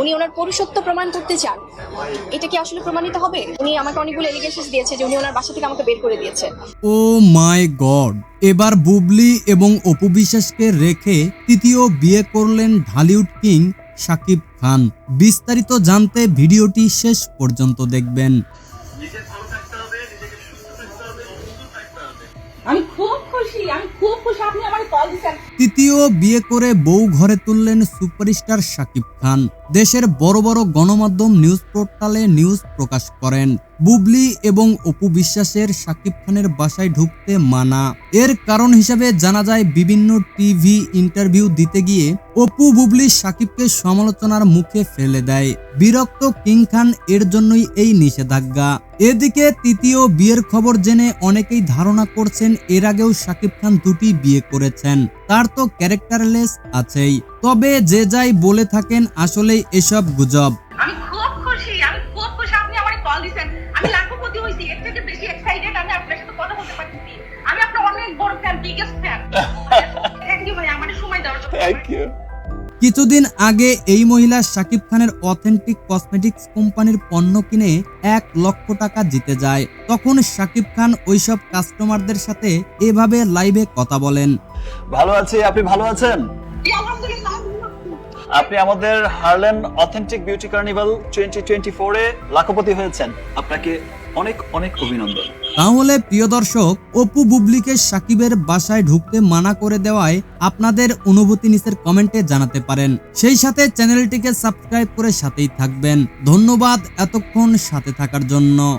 উনি ওনার পুরুষত্ব প্রমাণ করতে চান। এটা কি আসলে প্রমাণিত হবে? উনি আমাকে অনেকগুলো এলিগেশন দিয়েছে যে উনি ওনার বাসা থেকে আমাকে বের করে দিয়েছে। ও মাই গড এবার বুবলি এবং অপু বিশ্বাসকে রেখে তৃতীয় বিয়ে করলেন ঢালিউড কিং শাকিব খান। বিস্তারিত জানতে ভিডিওটি শেষ পর্যন্ত দেখবেন। আমি খুব খুশি আমি খুব খুশি আপনি আমার কল দিচ্ছেন। তৃতীয় বিয়ে করে বউ ঘরে তুললেন সুপারস্টার শাকিব খান। দেশের বড় বড় গণমাধ্যম নিউজ পোর্টালে নিউজ প্রকাশ করেন। বুবলি এবং অপু বিশ্বাসের শাকিব খানের বাসায় ঢুকতে মানা। এর কারণ হিসেবে জানা যায়, বিভিন্ন টিভি ইন্টারভিউ দিতে গিয়ে অপু বুবলি শাকিবকে সমালোচনার মুখে ফেলে দেয়। বিরক্ত কিং খান এর জন্যই এই নিষেধাজ্ঞা। এদিকে তৃতীয় বিয়ের খবর জেনে অনেকেই ধারণা করছেন, এর আগেও শাকিব খান দুটি বিয়ে করেছেন। তার তো ক্যারেক্টারলেস আছেই। তবে যে যাই বলে থাকেন আসলেই এসব গুজব। আমি খুব খুশি আমি খুব খুশি আপনি আমার কল দিচ্ছেন আমি লাখপতি হয়েছি এর থেকে বেশি এক্সাইটেড আমি আপনার সাথে কথা বলতে পারতেছি। আমি আপনার অনেক বড় fan biggest fan thank you ভাই আমার সময় দেওয়ার জন্য। থ্যাংক ইউ কিছুদিন আগে এই মহিলা শাকিব খানের অথেন্টিক কসমেটিক্স কোম্পানির পণ্য কিনে এক লক্ষ টাকা জিতে যায়। তখন শাকিব খান ওইসব কাস্টমারদের সাথে এভাবে লাইভে কথা বলেন। ভালো আছি আপনি ভালো আছেন? আপনি আমাদের হারলেন authentic beauty carnival twenty twenty ফোরে লাখপতি হয়েছেন। আপনাকে অনেক অনেক অভিনন্দন। তাহলে প্রিয় দর্শক অপু বুবলিকে সাকিবের বাসায় ঢুকতে মানা করে দেওয়ায় আপনাদের অনুভূতি নিচের কমেন্টে জানাতে পারেন। সেই সাথে চ্যানেলটিকে সাবস্ক্রাইব করে সাথেই থাকবেন। ধন্যবাদ এতক্ষণ সাথে থাকার জন্য।